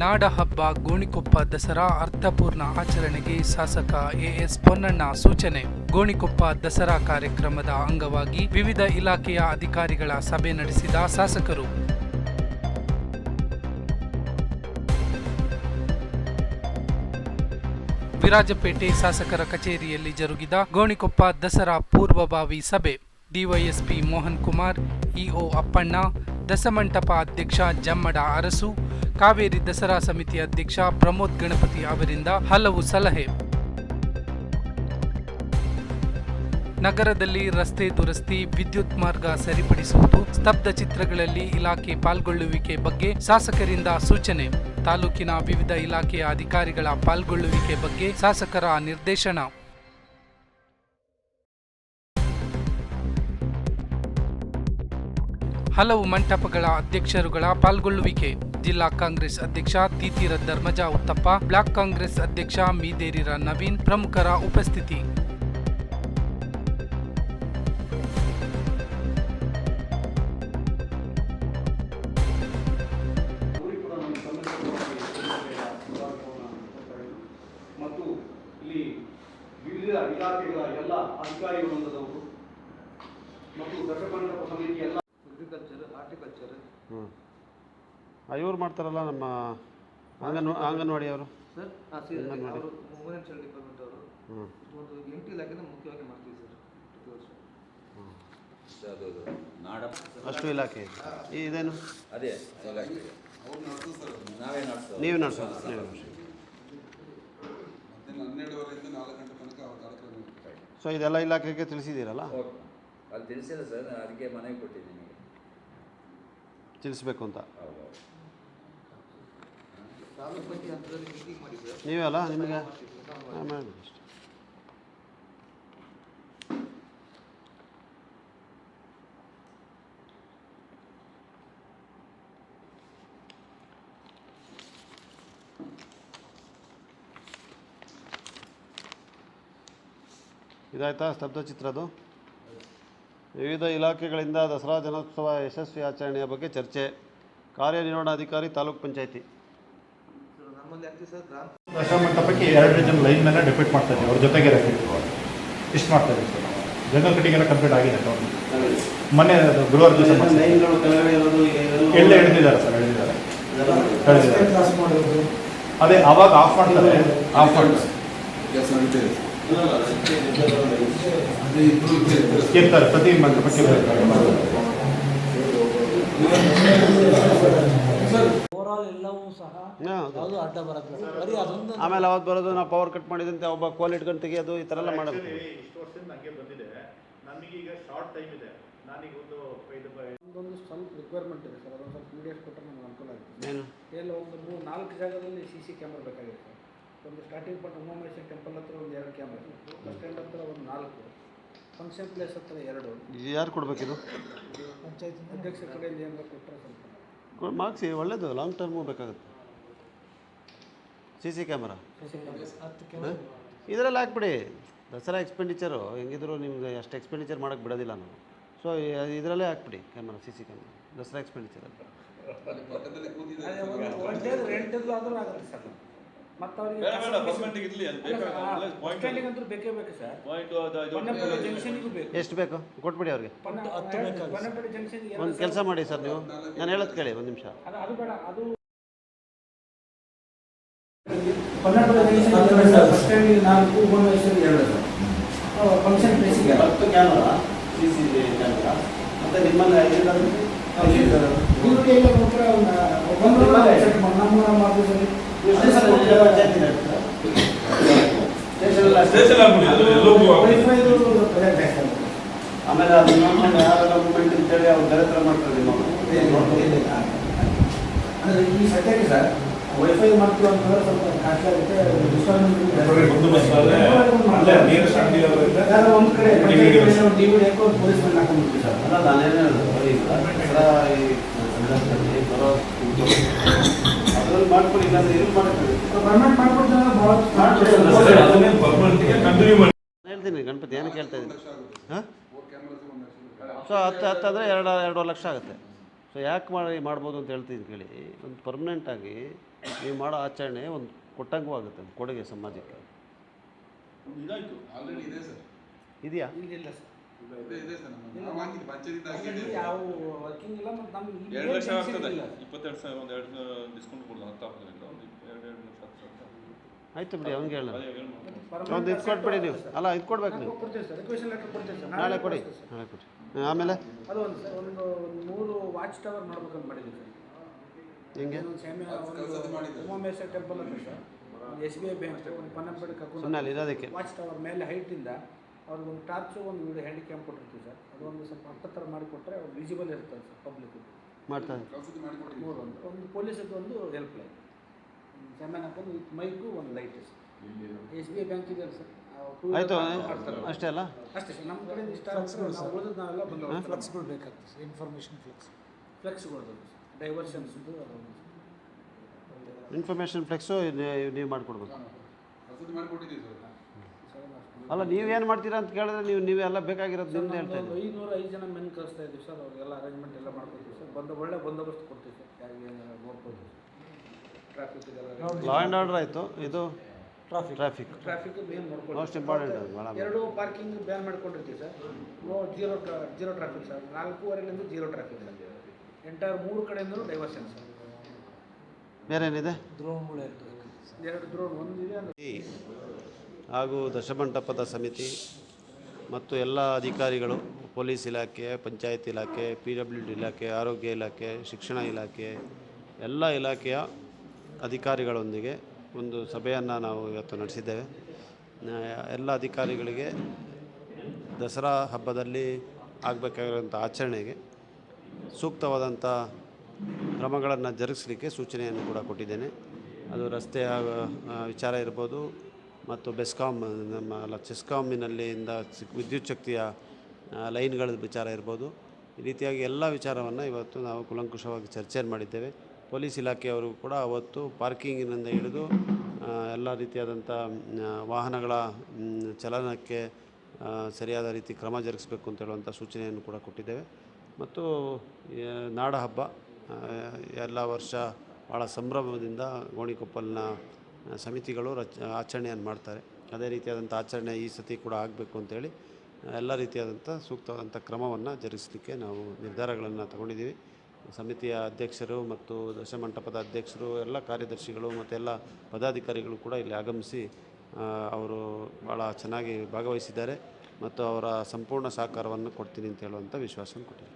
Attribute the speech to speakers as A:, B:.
A: ನಾಡ ಹಬ್ಬ ಗೋಣಿಕೊಪ್ಪ, ದಸರಾ ಅರ್ಥಪೂರ್ಣ ಆಚರಣೆಗೆ ಶಾಸಕ ಎಎಸ್ ಪೊನ್ನಣ್ಣ ಸೂಚನೆ. ಗೋಣಿಕೊಪ್ಪ ದಸರಾ ಕಾರ್ಯಕ್ರಮದ ಅಂಗವಾಗಿ ವಿವಿಧ ಇಲಾಖೆಯ ಅಧಿಕಾರಿಗಳ ಸಭೆ ನಡೆಸಿದ ಶಾಸಕರು. ವಿರಾಜಪೇಟೆ ಶಾಸಕರ ಕಚೇರಿಯಲ್ಲಿ ಜರುಗಿದ ಗೋಣಿಕೊಪ್ಪ ದಸರಾ ಪೂರ್ವಭಾವಿ ಸಭೆ. ಡಿವೈಎಸ್ಪಿ ಮೋಹನ್ ಕುಮಾರ್, ಇಒ ಅಪ್ಪಣ್ಣ ದಸಮಂಟಪ ಅಧ್ಯಕ್ಷ ಜಮ್ಮಡ ಅರಸು, ಕಾವೇರಿ ದಸರಾ ಸಮಿತಿ ಅಧ್ಯಕ್ಷ ಪ್ರಮೋದ್ ಗಣಪತಿ ಅವರಿಂದ ಹಲವು ಸಲಹೆ. ನಗರದಲ್ಲಿ ರಸ್ತೆ ದುರಸ್ತಿ, ವಿದ್ಯುತ್ ಮಾರ್ಗ ಸರಿಪಡಿಸುವುದು, ಸ್ತಬ್ಧ ಚಿತ್ರಗಳಲ್ಲಿ ಇಲಾಖೆ ಪಾಲ್ಗೊಳ್ಳುವಿಕೆ ಬಗ್ಗೆ ಶಾಸಕರಿಂದ ಸೂಚನೆ. ತಾಲೂಕಿನ ವಿವಿಧ ಇಲಾಖೆಯ ಅಧಿಕಾರಿಗಳ ಪಾಲ್ಗೊಳ್ಳುವಿಕೆ ಬಗ್ಗೆ ಶಾಸಕರ ನಿರ್ದೇಶನ. ಹಲವು ಮಂಟಪಗಳ ಅಧ್ಯಕ್ಷರುಗಳ ಪಾಲ್ಗೊಳ್ಳುವಿಕೆ. ಜಿಲ್ಲಾ ಕಾಂಗ್ರೆಸ್ ಅಧ್ಯಕ್ಷ ತೀತಿರ ಧರ್ಮಜ ಉತ್ತಪ್ಪ, ಬ್ಲಾಕ್ ಕಾಂಗ್ರೆಸ್ ಅಧ್ಯಕ್ಷ ಮೀದೇರಿರ ನವೀನ್ ಪ್ರಮುಖರ ಉಪಸ್ಥಿತಿ.
B: ಇಲಾಖೆಗಳ ಎಲ್ಲ ಅಧಿಕಾರಿ ಮತ್ತು ದಶಮಂಡಪ ಸಮಿತಿ ಎಲ್ಲ
C: ಹ್ಞೂ ಇವ್ರು ಮಾಡ್ತಾರಲ್ಲ ನಮ್ಮ ಅಂಗನ್ ಅಂಗನವಾಡಿ ಅವರು.
D: ಸರ್ ಆ,
C: ಅಂಗನವಾಡಿ.
D: ಅವರು ವುಮೆನ್ ಚೈಲ್ಡ್ ಡಿಪಾರ್ಟ್ಮೆಂಟ್ ಅವರು.
C: ಹ್ಞೂ
D: ಒಂದು ಎಂಟು ಇಲಾಖೆನ ಮುಖ್ಯವಾಗಿ ಮಾಡ್ತೀವಿ ಸರ್ ಪ್ರತಿ ವರ್ಷ.
E: ಅದು ನಾಡ
C: ಅಷ್ಟು ಇಲಾಖೆ. ಈ ಇದೇನು?
E: ಅದೇ ಇಲಾಖೆ. ನಾವೇ ನಡೆಸೋದು.
C: ನೀವು ನಡೆಸೋದು. ನೀವು ನಡೆಸೋದು.
F: ಮಧ್ಯಾಹ್ನ ಹನ್ನೆರಡುವರೆಯಿಂದ ನಾಲ್ಕು ಗಂಟೆ ತನಕ ಅವ್ರ ಕಾರ್ಯಕ್ರಮ ಇರುತ್ತೆ.
C: ಸೊ ಇದೆಲ್ಲ ಇಲಾಖೆಗೆ ತಿಳಿಸಿದ್ದೀರಲ್ಲ?
E: ಓಕೆ. ಅಲ್ಲಿ ತಿಳಿಸಿಲ್ಲ ಸರ್. ಅದಕ್ಕೆ ಮನೆಗೆ ಕೊಟ್ಟಿದ್ದೀನಿ.
C: ತಿಳಿಸ್ಬೇಕು ಅಂತ ನೀವೇ ಅಲ್ಲ ನಿಮಗೆ? ಹಾಂ ಮಾಡಿ. ಅಷ್ಟೇ ಇದಾಯ್ತಾ ಸ್ತಬ್ಧ ಚಿತ್ರದು ವಿವಿಧ ಇಲಾಖೆಗಳಿಂದ ದಸರಾ ಜನೋತ್ಸವ ಯಶಸ್ವಿ ಆಚರಣೆಯ ಬಗ್ಗೆ ಚರ್ಚೆ. ಕಾರ್ಯನಿರ್ವಹಣಾಧಿಕಾರಿ ತಾಲೂಕ್ ಪಂಚಾಯಿತಿ.
D: ಸರ್
G: ಮಂಟಪಕ್ಕೆ ಎರಡು ಜನ ಲೈನ್ ಮೇಲೆ ಡೆಪ್ಯೂಟ್ ಮಾಡ್ತಾ ಇದ್ದೀವಿ. ಅವ್ರ ಜೊತೆಗೆ ಇಷ್ಟು ಮಾಡ್ತಾ ಇದ್ದೀವಿ ಸರ್. ಜನರಲ್ ಕಟಿಂಗ್ ಎಲ್ಲ ಕಂಪ್ಲೀಟ್ ಆಗಿದೆ ಸರ್. ಮೊನ್ನೆ ಅದು ಗುರುವಾರ ದಿವಸ ಎಲ್ಲ ಹಿಡಿದಿದ್ದಾರೆ ಎಳೆದಿದ್ದಾರೆ ಸರ್ ಹಿಡಿದಿದ್ದಾರೆ. ಅದೇ ಅವಾಗ ಆಫ್ ಮಾಡ್ತಾರೆ. ಆಫ್ ಮಾಡ್ತಾರೆ.
C: ಆಮೇಲೆ ಅವತ್ತು ಬರೋದು ನಾವು ಪವರ್ ಕಟ್ ಮಾಡಿದಂತೆ ಒಬ್ಬ ಕೋಲ್ ಇಟ್ಕೊಂಡು ತೆಗಿಯೋದು ಈ ಥರ ಎಲ್ಲ
G: ಇದು.
H: ಒಂದೊಂದು ಸ್ವಲ್ಪ ರಿಕ್ವೈರ್ಮೆಂಟ್ ಇದೆ ಸರ್. ಅದೊಂದು ಸ್ವಲ್ಪ ಕೊಟ್ಟರೆ ನಮ್ಗೆ ಅನುಕೂಲ ಆಗುತ್ತೆ.
C: ಏನು?
H: ಎಲ್ಲ ಒಂದು ಮೂರು ನಾಲ್ಕು ಜಾಗದಲ್ಲಿ ಸಿ ಸಿ ಕ್ಯಾಮ್ರಾ ಬೇಕಾಗಿದೆ ಸರ್ ಒಂದು ಸ್ಟಾರ್ಟಿಂಗ್ ಪಾಯಿಂಟ್ ಉಮಾಮೇಶ್ವರ ಟೆಂಪಲ್ ಹತ್ರ ಒಂದು ಎರಡು ಕ್ಯಾಮ್ರಾ ಬಸ್ ಸ್ಟ್ಯಾಂಡ್ ಹತ್ರ ಒಂದು ನಾಲ್ಕು. ಫಂಕ್ಷನ್ ಪ್ಲೇಸ್ ಹತ್ರ ಎರಡು.
C: ಯಾರು ಕೊಡಬೇಕಿದು?
H: ಪಂಚಾಯತ್ ಅಧ್ಯಕ್ಷರ ಕಡೆಯಿಂದ ಏನಾದ್ರು ಕೊಟ್ಟರೆ ಸ್ವಲ್ಪ.
C: ಮಾರ್ಕ್ಸಿ ಒಳ್ಳೇದು ಲಾಂಗ್ ಟರ್ಮು ಬೇಕಾಗುತ್ತೆ. ಸಿ ಸಿ ಕ್ಯಾಮರಾ ಇದರಲ್ಲಿ ಹಾಕ್ಬಿಡಿ. ದಸರಾ ಎಕ್ಸ್ಪೆಂಡಿಚರು ಹೆಂಗಿದ್ರು ನಿಮ್ಗೆ ಅಷ್ಟು ಎಕ್ಸ್ಪೆಂಡಿಚರ್ ಮಾಡೋಕ್ಕೆ ಬಿಡೋದಿಲ್ಲ ನಾವು ಸೊ ಇದರಲ್ಲೇ ಹಾಕ್ಬಿಡಿ camera C C camera Dasara ಎಕ್ಸ್ಪೆಂಡಿಚರಲ್ಲಿ
H: ಮತ್ತು ಅವರಿಗೆ ಬೇಕೇ ಬೇಕು ಸರ್. ಬೇಕು.
C: ಎಷ್ಟು ಬೇಕು? ಕೊಟ್ಬಿಡಿ ಅವ್ರಿಗೆ.
H: ಜಂಕ್ಷನ್ಗೆ
C: ಒಂದು ಕೆಲಸ ಮಾಡಿ ಸರ್ ನೀವು. ನಾನು ಹೇಳೋದು ಕೇಳಿ ಒಂದು ನಿಮಿಷ.
H: ಅದು ಅದು ಬೇಡ ಅದು ನಾಲ್ಕು ಎರಡು ಫಂಕ್ಷನ್ ಪ್ಲೇಸಿಗೆ
C: ಹತ್ತು ಕ್ಯಾಮರಾ ಸಿ ಸಿ ಕ್ಯಾಮರಾ ಮತ್ತು ನಿಮ್ಮಲ್ಲಿ
H: ಒಂದು ನಮ್ಮ
C: ಆಮೇಲೆ ಅದು ಇನ್ನೊಂದು ಯಾರೆಲ್ಲ ಮೂಮೆಂಟ್ ಅಂತೇಳಿ ಅವ್ರು ಬೇರೆ ಮಾಡ್ತಾರೆ
H: ಅಂದರೆ ಈ ಸದ್ಯಕ್ಕೆ ಸರ್ ವೈಫೈ ಮಾಡ್ತೀವಿ ಅಂತಂದ್ರೆ ಸ್ವಲ್ಪ ಕಾಸ್ಟ್ಲಿ ಆಗುತ್ತೆ
G: ಒಂದು
H: ಕಡೆ ಡಿ ಪೊಲೀಸ್ ಮೇಲೆ ಹಾಕೊಂಡ್ಬಿಡ್ತೀವಿ ಸರ್
C: ಅಲ್ಲ ನಾನೇನು ಹೇಳಿದೆ ಈಗ ದಸರಾ ಈ ಸಂದರ್ಭದಲ್ಲಿ ಬರೋ ಹೇಳ್ತೀನಿ ಗಣಪತಿ ಏನಕ್ಕೆ ಕೇಳ್ತಾ ಇದ್ದೀನಿ? ಹಾಂ? ಸೊ ಹತ್ತು ಹತ್ತು ಅಂದರೆ ಎರಡು ಎರಡೂವರೆ ಲಕ್ಷ ಆಗುತ್ತೆ. ಸೊ ಯಾಕೆ ಮಾಡಿ ಮಾಡ್ಬೋದು ಅಂತ ಹೇಳ್ತೀನಿ ಕೇಳಿ. ಒಂದು ಪರ್ಮನೆಂಟಾಗಿ ನೀವು ಮಾಡೋ ಆಚರಣೆ ಒಂದು ಕೊಟ್ಟಂಗೂ ಆಗುತ್ತೆ ಕೊಡುಗೆ ಸಮಾಜಕ್ಕೆ.
F: ಇದಾಯ್ತು ಆಲ್ರೆಡಿ ಇದೆ ಸರ್.
C: ಇದೆಯಾ?
H: ಇಲ್ಲ ಇಲ್ಲ ಸರ್.
F: ಇದೆ ಇದೆ ಸರ್ ನಮ್ಮ ನಾವು ಹಾಕಿದ್ದು ಪಂಚಾಯತ್
H: ಅಲ್ಲಿ
F: ಹಾಕಿದ್ದು
H: ಯಾವ ವರ್ಕಿಂಗ್ ಇಲ್ಲ ಮತ್ತು ನಮ್ಗೆ ಇಲ್ಲಿ
I: ಎರಡು ಲಕ್ಷ ಆಗ್ತದೆ. ಇಪ್ಪತ್ತೆರಡು ಸಾವಿರ ಒಂದು ಎರಡು ಡಿಸ್ಕೌಂಟ್ ಕೊಡೋದು ಹತ್ತು ಹಾಕೋದ್ರಿಂದ ಒಂದು ಎರಡು ಎರಡು ಲಕ್ಷ ಹತ್ತು ಸಾವಿರ
C: ಆಯಿತು ಬಿಡಿ ಅವ್ನಿಗೆ
I: ಹೇಳಿ.
C: ಒಂದು ಇದು ಕೊಟ್ಬಿಡಿ ನೀವು. ಅಲ್ಲ ಇದು ಕೊಡ್ಬೇಕು ನೀವು.
H: ಕೊಡ್ತೀವಿ ಸರ್. ರಿಕ್ವೆಷನ್ ಲೆಟರ್ ಕೊಡ್ತೀವಿ ಸರ್.
C: ನಾಳೆ ಕೊಡಿ. ನಾಳೆ ಕೊಡಿ. ಆಮೇಲೆ?
H: ಅದು ಒಂದು ಸರ್ ಒಂದು ಒಂದು ಮೂರು ವಾಚ್ ಟವರ್ ಮಾಡ್ಬೇಕಂತ ಮಾಡಿದ್ವಿ ಸರ್.
C: ಹೆಂಗೆ?
H: ಟೆಂಪಲ್ ಅಂತ sir. S B I bank ಒಂದು ಪನ್ನಂಪೇಟೆ
C: ಸುಮ್ಮನೆ ಅಲ್ಲಿ ಇರೋದಕ್ಕೆ.
H: ವಾಚ್ ಟವರ್ ಮೇಲೆ ಹೈಟಿಂದ ಅವ್ರಿಗೆ ಒಂದು ಟಾರ್ಚು ಒಂದು ವಿಡಿಯೋ ಹ್ಯಾಂಡಿ ಕ್ಯಾಮ್ ಕೊಟ್ಟಿರ್ತೀವಿ ಸರ್. ಅದೊಂದು ಸ್ವಲ್ಪ ಹತ್ತ ಥರ ಮಾಡಿಕೊಟ್ರೆ ಅವ್ರು ವಿಜಿಬಲ್ ಇರ್ತದೆ ಸರ್ ಪಬ್ಲಿಕ್
C: ಮಾಡ್ತಾರೆ
H: ಮೂರು ಒಂದು. ಒಂದು ಪೊಲೀಸದ್ದು ಒಂದು ಹೆಲ್ಪ್ ಲೈನ್ ಸೆಮೆನ್ ಹಾಕೊಂಡು ವಿತ್ ಮೈಕು ಒಂದು light S B I bank ಇದೆ ಸರ್.
C: ಆಯಿತು ಅಷ್ಟೇ ಅಲ್ಲ?
H: ಅಷ್ಟೇ ಸರ್ ನಮ್ಮ ಕಡೆಯಿಂದ ಇಷ್ಟ ಉಳಿದು ನಾವೆಲ್ಲ ಬಂದು ಫ್ಲೆಕ್ಸ್ಗಳು ಬೇಕಾಗ್ತದೆ ಸರ್. ಇನ್ಫಾರ್ಮೇಷನ್ ಫ್ಲೆಕ್ಸ್ ಫ್ಲೆಕ್ಸ್ಗಳು ಡೈವರ್ಷನ್ಸ್ದು ಅದೊಂದು
C: ಇನ್ಫಾರ್ಮೇಷನ್ ಫ್ಲೆಕ್ಸು ನೀವು ಮಾಡಿಕೊಡ್ಬೇಕು.
F: ಮಾಡಿಕೊಟ್ಟಿದ್ದೀವಿ ಸರ್.
C: ಅಲ್ಲ ನೀವೇನು ಮಾಡ್ತೀರಾ ಅಂತ ಕೇಳಿದ್ರೆ ನೀವು ನೀವೆಲ್ಲ ಬೇಕಾಗಿರೋದು ನಿಮ್ದು ಹೇಳ್ತಾ ಇದ್ದೀವಿ
H: ಐನೂರು ಐದು ಜನ ಮೆನ್ ಕಳಿಸ್ತಾ ಇದ್ದೀವಿ ಸರ್ ಅವ್ರಿಗೆಲ್ಲ ಅರೇಂಜ್ಮೆಂಟ್ ಎಲ್ಲ ಮಾಡ್ಕೊತೀವಿ ಸರ್. ಬಂದು ಒಳ್ಳೆ ಬಂದೋಬಸ್ತ್ ಕೊಡ್ತೀವಿ ಸರ್. ಯಾರಿಗೆ ಏನಾದ್ರು ಟ್ರಾಫಿಕ್ ಇದೆಲ್ಲ
C: ಲಾ ಆ್ಯಂಡ್ ಆರ್ಡರ್ ಆಯಿತು. ಇದು
H: ಟ್ರಾಫಿಕ್
C: ಟ್ರಾಫಿಕ್
H: ಟ್ರಾಫಿಕ್ ಮೇನ್ ನೋಡ್ಕೊಳ್ಳಿ
C: ಮೋಸ್ಟ್ ಇಂಪಾರ್ಟೆಂಟ್ ಅದು
H: ಎರಡು ಪಾರ್ಕಿಂಗ್ ಬ್ಯಾನ್ ಮಾಡ್ಕೊಂಡಿರ್ತೀವಿ sir. No zero zero traffic sir. ನಾಲ್ಕೂವರೆಲಿಂದ zero traffic sir. Entire ಮೂರು ಕಡೆಯಿಂದಲೂ ಡೈವರ್ಷನ್ ಸರ್.
C: ಬೇರೆ ಏನಿದೆ
H: ದ್ರೋಣ್ಗಳು ಇರ್ತದೆ. ಎರಡು ದ್ರೋಣ್ ಒಂದಿದೆ
C: ಹಾಗೂ ದಶಮಂಟಪದ ಸಮಿತಿ ಮತ್ತು ಎಲ್ಲ ಅಧಿಕಾರಿಗಳು, ಪೊಲೀಸ್ ಇಲಾಖೆ, ಪಂಚಾಯತ್ ಇಲಾಖೆ, ಪಿ ಡಬ್ಲ್ಯೂ ಡಿ ಇಲಾಖೆ, ಆರೋಗ್ಯ ಇಲಾಖೆ, ಶಿಕ್ಷಣ ಇಲಾಖೆ, ಎಲ್ಲ ಇಲಾಖೆಯ ಅಧಿಕಾರಿಗಳೊಂದಿಗೆ ಒಂದು ಸಭೆಯನ್ನು ನಾವು ಇವತ್ತು ನಡೆಸಿದ್ದೇವೆ. ಎಲ್ಲ ಅಧಿಕಾರಿಗಳಿಗೆ ದಸರಾ ಹಬ್ಬದಲ್ಲಿ ಆಗಬೇಕಾಗಿರುವಂಥ ಆಚರಣೆಗೆ ಸೂಕ್ತವಾದಂಥ ಕ್ರಮಗಳನ್ನು ಜರುಗಿಸಲಿಕ್ಕೆ ಸೂಚನೆಯನ್ನು ಕೂಡ ಕೊಟ್ಟಿದ್ದೇನೆ. ಅದು ರಸ್ತೆಯ ವಿಚಾರ ಇರ್ಬೋದು ಮತ್ತು ಬೆಸ್ಕಾಮ್ ನಮ್ಮ ಚೆಸ್ಕಾಮಿನಲ್ಲಿಂದ ವಿದ್ಯುತ್ ಶಕ್ತಿಯ ಲೈನ್ಗಳ ವಿಚಾರ ಇರ್ಬೋದು. ಈ ರೀತಿಯಾಗಿ ಎಲ್ಲ ವಿಚಾರವನ್ನು ಇವತ್ತು ನಾವು ಕುಲಂಕುಷವಾಗಿ ಚರ್ಚೆಯನ್ನು ಮಾಡಿದ್ದೇವೆ. ಪೊಲೀಸ್ ಇಲಾಖೆಯವರು ಕೂಡ ಅವತ್ತು ಪಾರ್ಕಿಂಗಿನಿಂದ ಹಿಡಿದು ಎಲ್ಲ ರೀತಿಯಾದಂಥ ವಾಹನಗಳ ಚಲನಕ್ಕೆ ಸರಿಯಾದ ರೀತಿ ಕ್ರಮ ಜರುಗಿಸಬೇಕು ಅಂತ ಹೇಳುವಂಥ ಸೂಚನೆಯನ್ನು ಕೂಡ ಕೊಟ್ಟಿದ್ದೇವೆ. ಮತ್ತು ನಾಡಹಬ್ಬ ನಾಡ ಹಬ್ಬ ಎಲ್ಲ ವರ್ಷ ಭಾಳ ಸಂಭ್ರಮದಿಂದ ಗೋಣಿಕೊಪ್ಪಲಿನ ಸಮಿತಿಗಳು ರಚ ಆಚರಣೆಯನ್ನು ಮಾಡ್ತಾರೆ. ಅದೇ ರೀತಿಯಾದಂಥ ಆಚರಣೆ ಈ ಸತಿ ಕೂಡ ಆಗಬೇಕು ಅಂತೇಳಿ, ಎಲ್ಲ ರೀತಿಯಾದಂಥ ಸೂಕ್ತವಾದಂಥ ಕ್ರಮವನ್ನು ಜರುಗಿಸಲಿಕ್ಕೆ ನಾವು ನಿರ್ಧಾರಗಳನ್ನು ತಗೊಂಡಿದ್ದೀವಿ. ಸಮಿತಿಯ ಅಧ್ಯಕ್ಷರು ಮತ್ತು ದಶಮಂಟಪದ ಅಧ್ಯಕ್ಷರು, ಎಲ್ಲ ಕಾರ್ಯದರ್ಶಿಗಳು ಮತ್ತು ಎಲ್ಲ ಪದಾಧಿಕಾರಿಗಳು ಕೂಡ ಇಲ್ಲಿ ಆಗಮಿಸಿ ಅವರು ಭಾಳ ಚೆನ್ನಾಗಿ ಭಾಗವಹಿಸಿದ್ದಾರೆ ಮತ್ತು ಅವರ ಸಂಪೂರ್ಣ ಸಹಕಾರವನ್ನು ಕೊಡ್ತೀನಿ ಅಂತ ಹೇಳುವಂಥ ವಿಶ್ವಾಸವನ್ನು ಕೊಟ್ಟಿದ್ದಾರೆ